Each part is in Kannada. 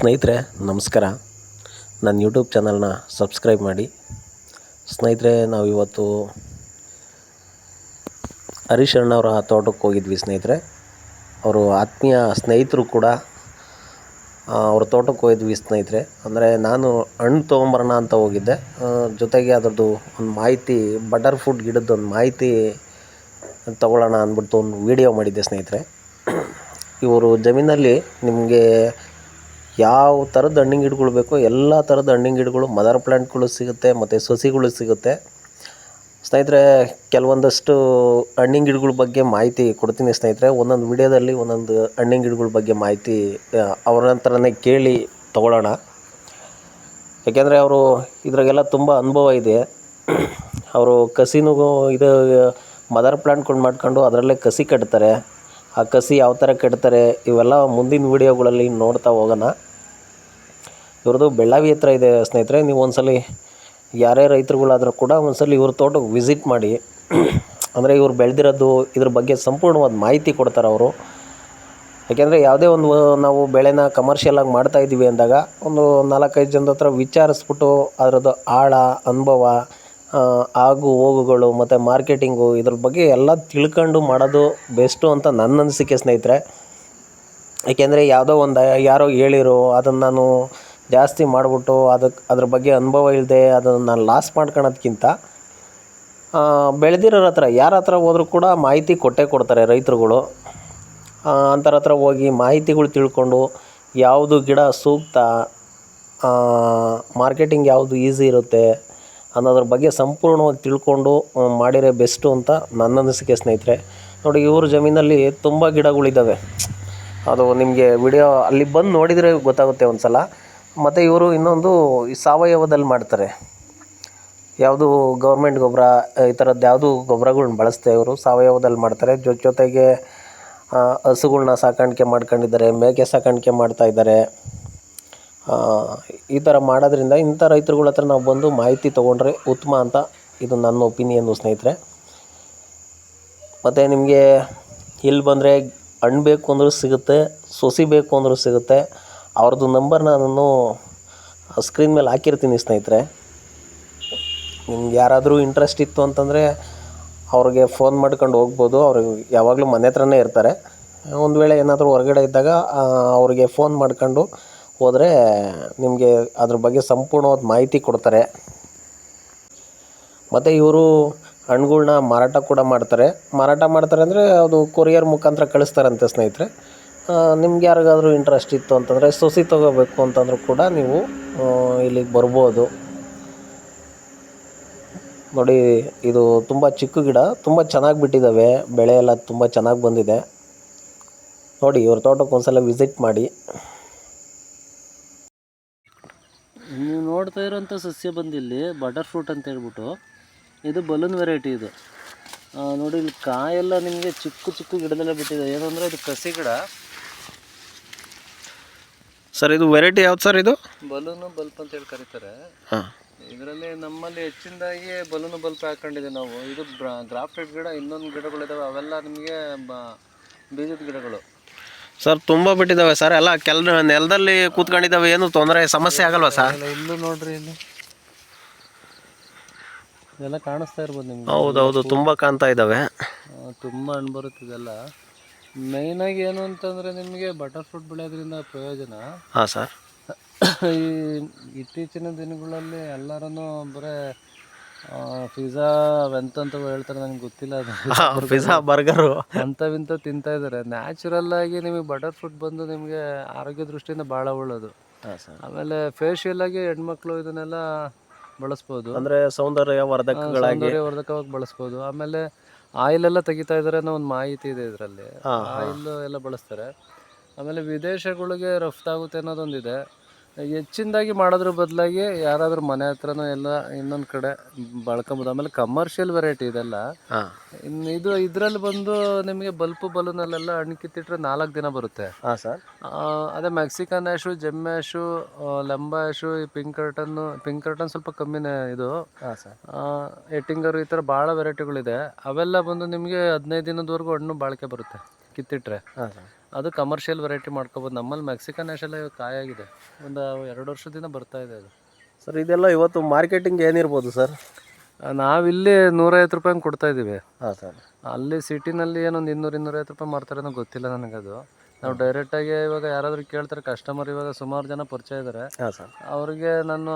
ಸ್ನೇಹಿತರೆ, ನಮಸ್ಕಾರ. ನನ್ನ ಯೂಟ್ಯೂಬ್ ಚಾನಲ್ನ ಸಬ್ಸ್ಕ್ರೈಬ್ ಮಾಡಿ. ಸ್ನೇಹಿತರೆ, ನಾವು ಇವತ್ತು ಹರೀಶ್ ಅಣ್ಣವರ ತೋಟಕ್ಕೆ ಹೋಗಿದ್ವಿ ಸ್ನೇಹಿತರೆ. ಅವರು ಆತ್ಮೀಯ ಸ್ನೇಹಿತರು ಕೂಡ ಅವ್ರ ತೋಟಕ್ಕೆ ಹೋಗಿದ್ವಿ ಸ್ನೇಹಿತರೆ. ಅಂದರೆ ನಾನು ಹಣ್ಣು ತೊಗೊಂಬರೋಣ ಅಂತ ಹೋಗಿದ್ದೆ. ಜೊತೆಗೆ ಅದರದ್ದು ಒಂದು ಮಾಹಿತಿ ಬಟರ್ ಫುಡ್ ಗಿಡದ ಒಂದು ಮಾಹಿತಿ ತೊಗೊಳ್ಳೋಣ ಅಂದ್ಬಿಟ್ಟು ಒಂದು ವಿಡಿಯೋ ಮಾಡಿದ್ದೆ ಸ್ನೇಹಿತರೆ. ಇವರು ಜಮೀನಲ್ಲಿ ನಿಮಗೆ ಯಾವ ಥರದ ಹಣ್ಣಿನ ಗಿಡಗಳು ಬೇಕು ಎಲ್ಲ ಥರದ ಹಣ್ಣಿನ ಗಿಡಗಳು ಮದರ್ ಪ್ಲ್ಯಾಂಟ್ಗಳು ಸಿಗುತ್ತೆ, ಮತ್ತು ಸಸಿಗಳು ಸಿಗುತ್ತೆ. ಸ್ನೇಹಿತರೆ, ಕೆಲವೊಂದಷ್ಟು ಹಣ್ಣಿನ ಗಿಡಗಳ ಬಗ್ಗೆ ಮಾಹಿತಿ ಕೊಡ್ತೀನಿ ಸ್ನೇಹಿತರೆ. ಒಂದೊಂದು ವಿಡಿಯೋದಲ್ಲಿ ಒಂದೊಂದು ಹಣ್ಣಿನ ಗಿಡಗಳ ಬಗ್ಗೆ ಮಾಹಿತಿ ಅವರ ಹತ್ರನೇ ಕೇಳಿ ತಗೊಳ್ಳೋಣ. ಯಾಕೆಂದರೆ ಅವರು ಇದ್ರಾಗೆಲ್ಲ ತುಂಬ ಅನುಭವ ಇದೆ. ಅವರು ಕಸಿನೂ ಇದು ಮದರ್ ಪ್ಲ್ಯಾಂಟ್ಗಳು ಮಾಡ್ಕೊಂಡು ಅದರಲ್ಲೇ ಕಸಿ ಕಟ್ತಾರೆ. ಆ ಕಸಿ ಯಾವ ಥರ ಕಟ್ತಾರೆ, ಇವೆಲ್ಲ ಮುಂದಿನ ವೀಡಿಯೋಗಳಲ್ಲಿ ನೋಡ್ತಾ ಹೋಗೋಣ. ಇವ್ರದ್ದು ಬೆಳ್ಳಾವಿ ಹತ್ರ ಇದೆ ಸ್ನೇಹಿತರೆ, ನೀವು ಒಂದ್ಸಲಿ ಯಾರೇ ರೈತರುಗಳಾದರೂ ಕೂಡ ಒಂದ್ಸಲಿ ಇವ್ರ ತೋಟಕ್ಕೆ ವಿಸಿಟ್ ಮಾಡಿ, ಅಂದರೆ ಇವ್ರು ಬೆಳೆದಿರೋದು ಇದ್ರ ಬಗ್ಗೆ ಸಂಪೂರ್ಣವಾದ ಮಾಹಿತಿ ಕೊಡ್ತಾರೆ ಅವರು. ಯಾಕೆಂದರೆ ಯಾವುದೇ ಒಂದು ನಾವು ಬೆಳೆನ ಕಮರ್ಷಿಯಲಾಗಿ ಮಾಡ್ತಾ ಇದ್ದೀವಿ ಅಂದಾಗ ಒಂದು ನಾಲ್ಕೈದು ಜನದ ಹತ್ರ ವಿಚಾರಿಸ್ಬಿಟ್ಟು ಅದರದ್ದು ಆಳ, ಅನುಭವ ಆಗು, ಹೋಗುಗಳು ಮತ್ತು ಮಾರ್ಕೆಟಿಂಗು ಇದ್ರ ಬಗ್ಗೆ ಎಲ್ಲ ತಿಳ್ಕೊಂಡು ಮಾಡೋದು ಬೆಸ್ಟು ಅಂತ ನನ್ನ ಅನಿಸಿಕೆ ಸ್ನೇಹಿತರೆ. ಏಕೆಂದರೆ ಯಾವುದೋ ಒಂದು ಯಾರೋ ಹೇಳಿರೋ, ಅದನ್ನು ನಾನು ಜಾಸ್ತಿ ಮಾಡಿಬಿಟ್ಟು ಅದಕ್ಕೆ ಅದ್ರ ಬಗ್ಗೆ ಅನುಭವ ಇಲ್ಲದೆ ಅದನ್ನು ನಾನು ಲಾಸ್ ಮಾಡ್ಕೊಳೋದ್ಕಿಂತ ಬೆಳೆದಿರೋರ ಹತ್ರ, ಯಾರ ಹತ್ರ ಹೋದರೂ ಕೂಡ ಮಾಹಿತಿ ಕೊಟ್ಟೇ ಕೊಡ್ತಾರೆ ರೈತರುಗಳು. ಅಂಥವ್ರ ಹತ್ರ ಹೋಗಿ ಮಾಹಿತಿಗಳು ತಿಳ್ಕೊಂಡು ಯಾವುದು ಗಿಡ ಸೂಕ್ತ ಮಾರ್ಕೆಟಿಂಗ್ ಯಾವುದು ಈಸಿ ಇರುತ್ತೆ ಅನ್ನೋದ್ರ ಬಗ್ಗೆ ಸಂಪೂರ್ಣವಾಗಿ ತಿಳ್ಕೊಂಡು ಮಾಡಿರೋ ಬೆಸ್ಟು ಅಂತ ನನ್ನ ಅನಿಸಿಕೆ ಸ್ನೇಹಿತರೆ. ನೋಡಿ, ಇವ್ರ ಜಮೀನಲ್ಲಿ ತುಂಬ ಗಿಡಗಳಿದ್ದಾವೆ ಅದು ನಿಮಗೆ ವಿಡಿಯೋ ಅಲ್ಲಿ ಬಂದು ನೋಡಿದರೆ ಗೊತ್ತಾಗುತ್ತೆ ಒಂದು ಸಲ ಮತ್ತು ಇವರು ಇನ್ನೊಂದು ಸಾವಯವದಲ್ಲಿ ಮಾಡ್ತಾರೆ. ಯಾವುದು ಗೌರ್ಮೆಂಟ್ ಗೊಬ್ಬರ ಈ ಥರದ್ದು ಯಾವುದು ಗೊಬ್ಬರಗಳ್ನ ಬಳಸ್ತೇವೆ ಇವರು ಸಾವಯವದಲ್ಲಿ ಮಾಡ್ತಾರೆ. ಜೊ ಜೊತೆಗೆ ಹಸುಗಳನ್ನ ಹಸುಗಳ್ನ ಸಾಕಾಣಿಕೆ ಮಾಡ್ಕೊಂಡಿದ್ದಾರೆ ಮೇಕೆ ಸಾಕಾಣಿಕೆ ಮಾಡ್ತಾ ಇದ್ದಾರೆ. ಆ, ಈ ಥರ ಮಾಡೋದ್ರಿಂದ ಇಂಥ ರೈತರುಗಳ ಹತ್ರ ನಾವು ಬಂದು ಮಾಹಿತಿ ತೊಗೊಂಡ್ರೆ ಉತ್ತಮ ಅಂತ ಇದು ನನ್ನ ಒಪಿನಿಯನ್ನು ಸ್ನೇಹಿತರೆ. ಮತ್ತು ನಿಮಗೆ ಇಲ್ಲಿ ಬಂದರೆ ಹಣ್ಣು ಬೇಕು ಅಂದರೂ ಸಿಗುತ್ತೆ ಸೊಸಿ ಬೇಕು ಅಂದರೂ ಸಿಗುತ್ತೆ. ಅವ್ರದ್ದು ನಂಬರ್ನ ನಾನು ಸ್ಕ್ರೀನ್ ಮೇಲೆ ಹಾಕಿರ್ತೀನಿ ಸ್ನೇಹಿತರೆ. ನಿಮ್ಗೆ ಯಾರಾದರೂ ಇಂಟ್ರೆಸ್ಟ್ ಇತ್ತು ಅಂತಂದರೆ ಅವ್ರಿಗೆ ಫೋನ್ ಮಾಡ್ಕೊಂಡು ಹೋಗ್ಬೋದು. ಅವ್ರಿಗೆ ಯಾವಾಗಲೂ ಮನೆ ಹತ್ರನೇ ಇರ್ತಾರೆ. ಒಂದು ವೇಳೆ ಏನಾದರೂ ಹೊರಗಡೆ ಇದ್ದಾಗ ಅವರಿಗೆ ಅವ್ರಿಗೆ ಫೋನ್ ಮಾಡ್ಕೊಂಡು ಹೋದರೆ ನಿಮಗೆ ಅದ್ರ ಬಗ್ಗೆ ಸಂಪೂರ್ಣವಾದ ಮಾಹಿತಿ ಕೊಡ್ತಾರೆ. ಮತ್ತು ಇವರು ಹಣ್ಣುಗಳ್ನ ಮಾರಾಟ ಕೂಡ ಮಾಡ್ತಾರೆ. ಮಾರಾಟ ಮಾಡ್ತಾರೆ ಅಂದರೆ ಅದು ಕೊರಿಯರ್ ಮುಖಾಂತರ ಕಳಿಸ್ತಾರಂತೆ ಸ್ನೇಹಿತರೆ. ನಿಮ್ಗೆ ಯಾರಿಗಾದ್ರೂ ಇಂಟ್ರೆಸ್ಟ್ ಇತ್ತು ಅಂತಂದರೆ ಸೊಸಿ ತೊಗೋಬೇಕು ಅಂತಂದರೂ ಕೂಡ ನೀವು ಇಲ್ಲಿಗೆ ಬರ್ಬೋದು. ನೋಡಿ, ಇದು ತುಂಬ ಚಿಕ್ಕ ಗಿಡ, ತುಂಬ ಚೆನ್ನಾಗಿ ಬಿಟ್ಟಿದ್ದಾವೆ ಬೆಳೆ ಎಲ್ಲ ತುಂಬ ಚೆನ್ನಾಗಿ ಬಂದಿದೆ. ನೋಡಿ, ಇವ್ರ ತೋಟಕ್ಕೆ ಒಂದ್ಸಲ ವಿಸಿಟ್ ಮಾಡಿ. ನೀವು ನೋಡ್ತಾ ಇರೋಂಥ ಸಸ್ಯ ಬಂದಿಲ್ಲಿ ಬಟರ್ ಫ್ರೂಟ್ ಅಂತ ಹೇಳ್ಬಿಟ್ಟು, ಇದು ಬಲೂನ್ ವೆರೈಟಿ ಇದು. ನೋಡಿ, ಇಲ್ಲಿ ಕಾಯೆಲ್ಲ ನಿಮಗೆ ಚಿಕ್ಕ ಚಿಕ್ಕ ಗಿಡದಲ್ಲೇ ಬಿಟ್ಟಿದೆ. ಏನಂದರೆ, ಇದು ಕಸಿ ಗಿಡ. ಸರ್ ಇದು ವೆರೈಟಿ ಯಾವ್ದು ಸರ್ ಇದು? ಬಲೂನು ಬಲ್ಪ್ ಅಂತ ಹೇಳಿ ಕರೀತಾರೆ. ಹಾಂ. ಇದರಲ್ಲಿ ನಮ್ಮಲ್ಲಿ ಹೆಚ್ಚಿನದಾಗಿ ಬಲೂನು ಬಲ್ಪ್ ಹಾಕೊಂಡಿದೆ ನಾವು. ಇದು ಗ್ರಾಫ್ಟೆಡ್ ಗಿಡ ಇನ್ನೊಂದು ಗಿಡಗಳಿದಾವೆ ಅವೆಲ್ಲ ನಿಮಗೆ ಬೀಜದ ಗಿಡಗಳು. ಸರ್ ತುಂಬ ಬಿಟ್ಟಿದ್ದಾವೆ ಸರ್. ಎಲ್ಲ ಕೆಲ ನೆಲದಲ್ಲಿ ಕೂತ್ಕೊಂಡಿದ್ದಾವೆ. ಏನು ತೊಂದರೆ ಸಮಸ್ಯೆ ಆಗಲ್ವಾ ಸರ್? ಇಲ್ಲೂ ನೋಡ್ರಿ ಇಲ್ಲಿ. ಇದೆಲ್ಲ ಕಾಣಿಸ್ತಾ ಇರ್ಬೋದು ನಿಮ್ಗೆ. ಹೌದೌದು ತುಂಬ ಕಾಣ್ತಾ ಇದ್ದಾವೆ. ಆ, ತುಂಬ ಹಣ್ಣು ಬರುತ್ತೆ ಇದೆಲ್ಲ. ಮೇಯ್ನಾಗಿ ಏನು ಅಂತಂದರೆ ನಿಮಗೆ ಬಟರ್ ಫ್ರೂಟ್ ಬೆಳೆಯೋದ್ರಿಂದ ಪ್ರಯೋಜನ. ಹಾಂ ಸರ್ ಈ ಇತ್ತೀಚಿನ ದಿನಗಳಲ್ಲಿ ಎಲ್ಲರೂ ಬರೇ ಪಿಜ್ಜಾ ಅಂತ ಹೇಳ್ತಾರೆ ನನಗೆ ಗೊತ್ತಿಲ್ಲ ಅದು. ಪಿಜ್ಜಾ ಬರ್ಗರು ಅಂಥವಿಂತ ತಿಂತಾ ಇದ್ದಾರೆ. ನ್ಯಾಚುರಲ್ ಆಗಿ ನಿಮಗೆ ಬಟರ್ ಫ್ರೂಟ್ ಬಂದು ನಿಮಗೆ ಆರೋಗ್ಯ ದೃಷ್ಟಿಯಿಂದ ಭಾಳ ಒಳ್ಳೆಯದು ಸರ್ ಆಮೇಲೆ ಫೇಶಿಯಲ್ ಆಗಿ ಹೆಣ್ಮಕ್ಳು ಇದನ್ನೆಲ್ಲ ಬಳಸ್ಬೋದು. ಅಂದ್ರೆ ಸೌಂದರ್ಯ ವರ್ಧಕಗಳಾಗಿ. ಸೌಂದರ್ಯವರ್ಧಕವಾಗಿ ಬಳಸ್ಬೋದು. ಆಮೇಲೆ ಆಯಿಲ್ ಎಲ್ಲ ತೆಗಿತಾ ಇದಾರೆ ಅನ್ನೋ ಒಂದು ಮಾಹಿತಿ ಇದೆ ಇದರಲ್ಲಿ. ಆಯಿಲ್ ಎಲ್ಲ ಬಳಸ್ತಾರೆ. ಆಮೇಲೆ ವಿದೇಶಗಳಿಗೆ ರಫ್ತಾಗುತ್ತೆ ಅನ್ನೋದೊಂದಿದೆ. ಹೆಚ್ಚಿನದಾಗಿ ಮಾಡೋದ್ರ ಬದಲಾಗಿ ಯಾರಾದರೂ ಮನೆ ಹತ್ರನೋ ಎಲ್ಲ ಇನ್ನೊಂದು ಕಡೆ ಬಳ್ಕೊಬೋದು. ಆಮೇಲೆ ಕಮರ್ಷಿಯಲ್ ವೆರೈಟಿ ಇದೆಲ್ಲ. ಇನ್ನು ಇದು ಇದರಲ್ಲಿ ಬಂದು ನಿಮಗೆ ಬಲ್ಪು ಬಲೂನಲ್ಲೆಲ್ಲ ಹಣ್ಣು ಕಿತ್ತಿಟ್ರೆ ನಾಲ್ಕು ದಿನ ಬರುತ್ತೆ. ಹಾಂ ಸರ್. ಅದೇ ಮೆಕ್ಸಿಕನ್ ಆ್ಯಶು ಜೆಮ್ ಆ್ಯಶು ಲಂಬ ಆ್ಯಶು ಈ ಪಿಂಕ್ ಕರ್ಟನ್ನು ಪಿಂಕ್ ಕರ್ಟನ್ ಸ್ವಲ್ಪ ಕಮ್ಮಿನೇ ಇದು. ಹಾಂ ಸರ್. ಎಟ್ಟಿಂಗರು ಈ ಥರ ಭಾಳ ವೆರೈಟಿಗಳಿದೆ ಅವೆಲ್ಲ ಬಂದು ನಿಮಗೆ ಹದಿನೈದು ದಿನದವರೆಗೂ ಹಣ್ಣು ಬಾಳಿಕೆ ಬರುತ್ತೆ. ಕಿತ್ತಿಟ್ರೆ. ಹಾಂ ಸರ್ ಅದು ಕಮರ್ಷಿಯಲ್ ವೆರೈಟಿ ಮಾಡ್ಕೋಬೋದು. ನಮ್ಮಲ್ಲಿ ಮೆಕ್ಸಿಕನ್ ನ್ಯಾಷನಲ್ ಕಾಯಾಗಿದೆ ಒಂದು ಎರಡು ವರ್ಷದಿಂದ ಬರ್ತಾ ಇದೆ ಅದು. ಸರ್ ಇದೆಲ್ಲ ಇವತ್ತು ಮಾರ್ಕೆಟಿಂಗ್ ಏನಿರ್ಬೋದು ಸರ್? ನಾವಿಲ್ಲಿ ನೂರೈವತ್ತು ರೂಪಾಯಿ ಕೊಡ್ತಾ ಇದ್ದೀವಿ. ಹಾಂ ಸರ್. ಅಲ್ಲಿ ಸಿಟಿನಲ್ಲಿ ಏನೊಂದು ಇನ್ನೂರು ಇನ್ನೂರೈವತ್ತು ರೂಪಾಯಿ ಮಾರ್ತಾರೆ ಅನ್ನೋ ಗೊತ್ತಿಲ್ಲ ನನಗದು. ನಾವು ಡೈರೆಕ್ಟಾಗಿ ಇವಾಗ ಯಾರಾದರೂ ಕೇಳ್ತಾರೆ ಕಸ್ಟಮರ್ ಇವಾಗ ಸುಮಾರು ಜನ ಪರಿಚಯ ಇದ್ದಾರೆ ಹಾಂ ಸರ್ ಅವ್ರಿಗೆ ನಾನು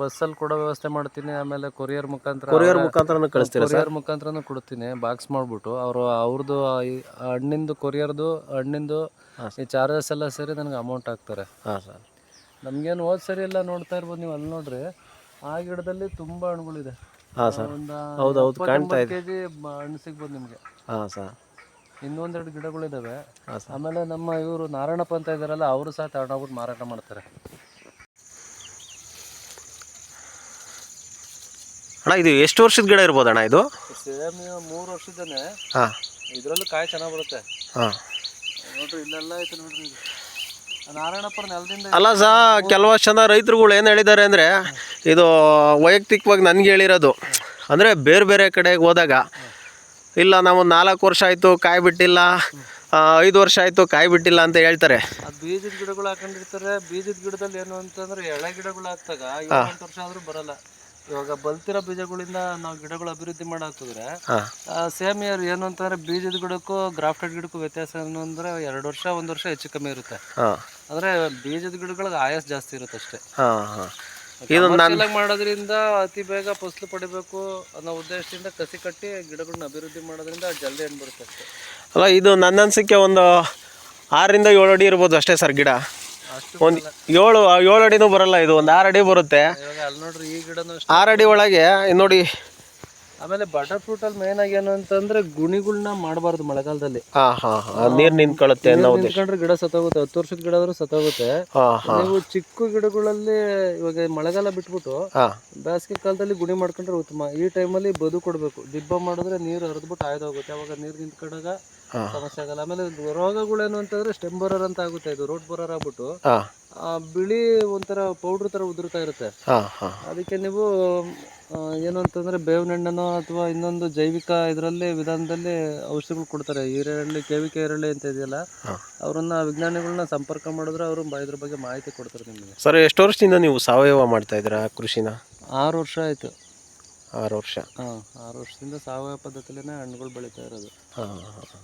ಬಸ್ಸಲ್ಲಿ ಕೊಡೋ ವ್ಯವಸ್ಥೆ ಮಾಡ್ತೀನಿ ಆಮೇಲೆ ಕೊರಿಯರ್ ಮುಖಾಂತರ ಕೊರಿಯರ್ ಮುಖಾಂತರ ಕಳಿಸ್ತೀರಾ ಸರ್ ಕೊರಿಯರ್ ಮುಖಾಂತರನೂ ಕೊಡ್ತೀನಿ ಬಾಕ್ಸ್ ಮಾಡಿಬಿಟ್ಟು. ಅವರು ಅವ್ರದ್ದು ಹಣ್ಣಿಂದು ಕೊರಿಯರ್ದು ಹಣ್ಣಿಂದು ಈ ಚಾರ್ಜಸ್ ಎಲ್ಲ ಸೇರಿ ನನಗೆ ಅಮೌಂಟ್ ಹಾಕ್ತಾರೆ. ಹಾಂ ಸರ್ ನಮಗೇನು ಹೋದ್ ಸರಿ ಎಲ್ಲ ನೋಡ್ತಾ ಇರ್ಬೋದು ನೀವು ಅಲ್ಲಿ ನೋಡ್ರಿ. ಆ ಗಿಡದಲ್ಲಿ ತುಂಬಾ ಹಣ್ಣುಗಳಿದೆ. ಹಾಂ ಸರ್ ಹೌದು, ಹೌದು, ಕಾಣ್ತಾ ಇದೆ. ಕೆ ಹಣ್ಣು ಸಿಗ್ಬೋದು ನಿಮಗೆ. ಹಾಂ ಸರ್ ಇನ್ನೊಂದೆರಡು ಸರ್. ಆಮೇಲೆ ನಮ್ಮ ಇವರು ನಾರಾಯಣಪ್ಪ ಅಂತ ಇದ್ದಾರಲ್ಲ ಅವರು ಸಹ ತಗೊಂಡೋಗ್ಬಿಟ್ಟು ಮಾರಾಟ ಮಾಡ್ತಾರೆ. ಅಣ್ಣ ಇದು ಎಷ್ಟು ವರ್ಷದ ಗಿಡ ಇರ್ಬೋದು ಅಣ್ಣ ಇದು? ಸೇಮ್ ಮೂರು ವರ್ಷದನೇ ಹಾಂ. ಇದರಲ್ಲೂ ಕಾಯಿ ಚೆನ್ನಾಗಿ ಬರುತ್ತೆ. ಹಾಂ. ನೋಡ್ರಿ ಇಲ್ಲೆಲ್ಲ ಐತೆ ನೋಡ್ರಿ ಇದು. ನಾರಾಯಣಪ್ಪರ ನೆಲದಿಂದ ಅಲ್ಲ ಸಾ ಕೆಲವಷ್ಟು ಜನ ರೈತರುಗಳು ಏನು ಹೇಳಿದ್ದಾರೆ ಅಂದರೆ ಇದು ವೈಯಕ್ತಿಕವಾಗಿ ನನಗೆ ಹೇಳಿರೋದು ಅಂದರೆ ಬೇರೆ ಬೇರೆ ಕಡೆಗೆ ಹೋದಾಗ ಇಲ್ಲ ನಾವು ನಾಲ್ಕು ವರ್ಷ ಆಯಿತು ಕಾಯಿ ಬಿಟ್ಟಿಲ್ಲ. ಐದು ವರ್ಷ ಆಯಿತು ಕಾಯಿ ಬಿಟ್ಟಿಲ್ಲ ಅಂತ ಹೇಳ್ತಾರೆ. ಆ ಬೀಜದ ಗಿಡಗಳು ಹಾಕೊಂಡಿರ್ತಾರೆ. ಬೀಜದ ಗಿಡದಲ್ಲಿ ಏನು ಅಂತಂದ್ರೆ ಎಳೆ ಗಿಡಗಳು ಹಾಕ್ದಾಗ ಎಂಟು ವರ್ಷ ಆದ್ರೂ ಬರಲ್ಲ. ಇವಾಗ ಬಲ್ತಿರೋ ಬೀಜಗಳಿಂದ ನಾವು ಗಿಡಗಳು ಅಭಿವೃದ್ಧಿ ಮಾಡಾಕ್ತಿದ್ರೆ ಸೇಮ್ ಇಯರ್ ಏನು ಅಂತಂದ್ರೆ ಬೀಜದ ಗಿಡಕ್ಕೂ ಗ್ರಾಫ್ಟೆಡ್ ಗಿಡಕ್ಕೂ ವ್ಯತ್ಯಾಸ ಏನು ಅಂದ್ರೆ ಎರಡು ವರ್ಷ ಒಂದು ವರ್ಷ ಹೆಚ್ಚು ಕಮ್ಮಿ ಇರುತ್ತೆ. ಆದ್ರೆ ಅಂದ್ರೆ ಬೀಜದ ಗಿಡಗಳಿಗೆ ಆಯಸ್ ಜಾಸ್ತಿ ಇರುತ್ತೆ ಅಷ್ಟೇ Commercial ಮಾಡೋದ್ರಿಂದ ಅತಿ ಬೇಗ ಫಸಲು ಪಡಿಬೇಕು ಅನ್ನೋ ಉದ್ದೇಶದಿಂದ ಕಸಿ ಕಟ್ಟಿ ಗಿಡಗಳನ್ನ ಅಭಿವೃದ್ಧಿ ಮಾಡೋದ್ರಿಂದ ಜಲ್ದಿ ಹಣ್ಣು ಬರುತ್ತೆ ಅಷ್ಟೇ. ಅಲ್ಲ ಇದು ನನ್ನ ಅನಿಸಿಕೆ ಒಂದು ಆರರಿಂದ ಏಳು ಅಡಿ ಇರ್ಬೋದು ಅಷ್ಟೇ ಸರ್ ಗಿಡ. ಒಂದು ಏಳು ಏಳು ಅಡಿನೂ ಬರಲ್ಲ ಇದು ಒಂದು ಆರು ಅಡಿ ಬರುತ್ತೆ. ಅಲ್ಲಿ ನೋಡ್ರಿ ಈ ಗಿಡನೂ ಅಷ್ಟೇ. ಆರು ಅಡಿ ಒಳಗೆ ನೋಡಿ ಆಮೇಲೆ ಬಟರ್ ಫ್ರೂಟ್ ಅಲ್ಲಿ ಮೇನ್ ಆಗಿ ಏನು ಅಂತಂದ್ರೆ ಗುಣಿಗಳನ್ನ ಮಾಡಬಾರ್ದು ಮಳೆಗಾಲದಲ್ಲಿ. ನೀರು ನಿಂತ್ಕೊಳ್ಳುತ್ತೆ ನಿಂತ್ಕೊಂಡ್ರೆ ಗಿಡ ಸತ್ತೋಗುತ್ತೆ ಹತ್ತು ವರ್ಷದ ಗಿಡ ಆದ್ರೂ ಸತ್ತೋಗುತ್ತೆ. ನೀವು ಚಿಕ್ಕ ಗಿಡಗಳಲ್ಲಿ ಇವಾಗ ಮಳೆಗಾಲ ಬಿಟ್ಬಿಟ್ಟು ಬೇಸಿಗೆ ಕಾಲದಲ್ಲಿ ಗುಣಿ ಮಾಡ್ಕೊಂಡ್ರೆ ಉತ್ತಮ. ಈ ಟೈಮಲ್ಲಿ ಬದು ಕೊಡಬೇಕು. ದಿಬ್ಬ ಮಾಡಿದ್ರೆ ನೀರು ಹರಿದ್ಬಿಟ್ಟು ಆಯ್ದೋಗುತ್ತೆ ಅವಾಗ ನೀರು ನಿಂತ್ಕೊಂಡಾಗ. ಸಮಸ್ಯೆ ಆಗಲ್ಲ ಆಮೇಲೆ ರೋಗಗಳೇನು ಅಂತಂದ್ರೆ ಸ್ಟೆಮ್ ಬರರ್ ಅಂತ ಆಗುತ್ತೆ. ಇದು ರೋಡ್ ಬೋರರ್ ಆಗ್ಬಿಟ್ಟು ಆ ಬಿಳಿ ಒಂಥರ ಪೌಡ್ರ್ ತರ ಉದುರ್ತಾ ಇರುತ್ತೆ. ಹಾಂ ಹಾಂ. ಅದಕ್ಕೆ ನೀವು ಏನು ಅಂತಂದ್ರೆ ಬೇವಿನ ಹಣ್ಣನ್ನು ಅಥವಾ ಇನ್ನೊಂದು ಜೈವಿಕ ಇದರಲ್ಲಿ ವಿಧಾನದಲ್ಲಿ ಔಷಧಿಗಳು ಕೊಡ್ತಾರೆ. ಈರಳ್ಳಿ ಕೇವಿಕೆ ಈರಳ್ಳಿ ಅಂತ ಇದೆಯಲ್ಲ ಅವರನ್ನ ವಿಜ್ಞಾನಿಗಳನ್ನ ಸಂಪರ್ಕ ಮಾಡಿದ್ರೆ ಅವರು ಇದ್ರ ಬಗ್ಗೆ ಮಾಹಿತಿ ಕೊಡ್ತಾರೆ ನಿಮಗೆ. ಸರ್ ಎಷ್ಟು ವರ್ಷದಿಂದ ನೀವು ಸಾವಯವ ಮಾಡ್ತಾ ಇದ್ದೀರಾ ಕೃಷಿನ? ಆರು ವರ್ಷ ಆಯ್ತು. ಆರು ವರ್ಷ. ಹಾಂ ಆರು ವರ್ಷದಿಂದ ಸಾವಯವ ಪದ್ಧತಿಲೇ ಹಣ್ಣುಗಳು ಬೆಳೀತಾ ಇರೋದು. ಹಾಂ ಹಾಂ.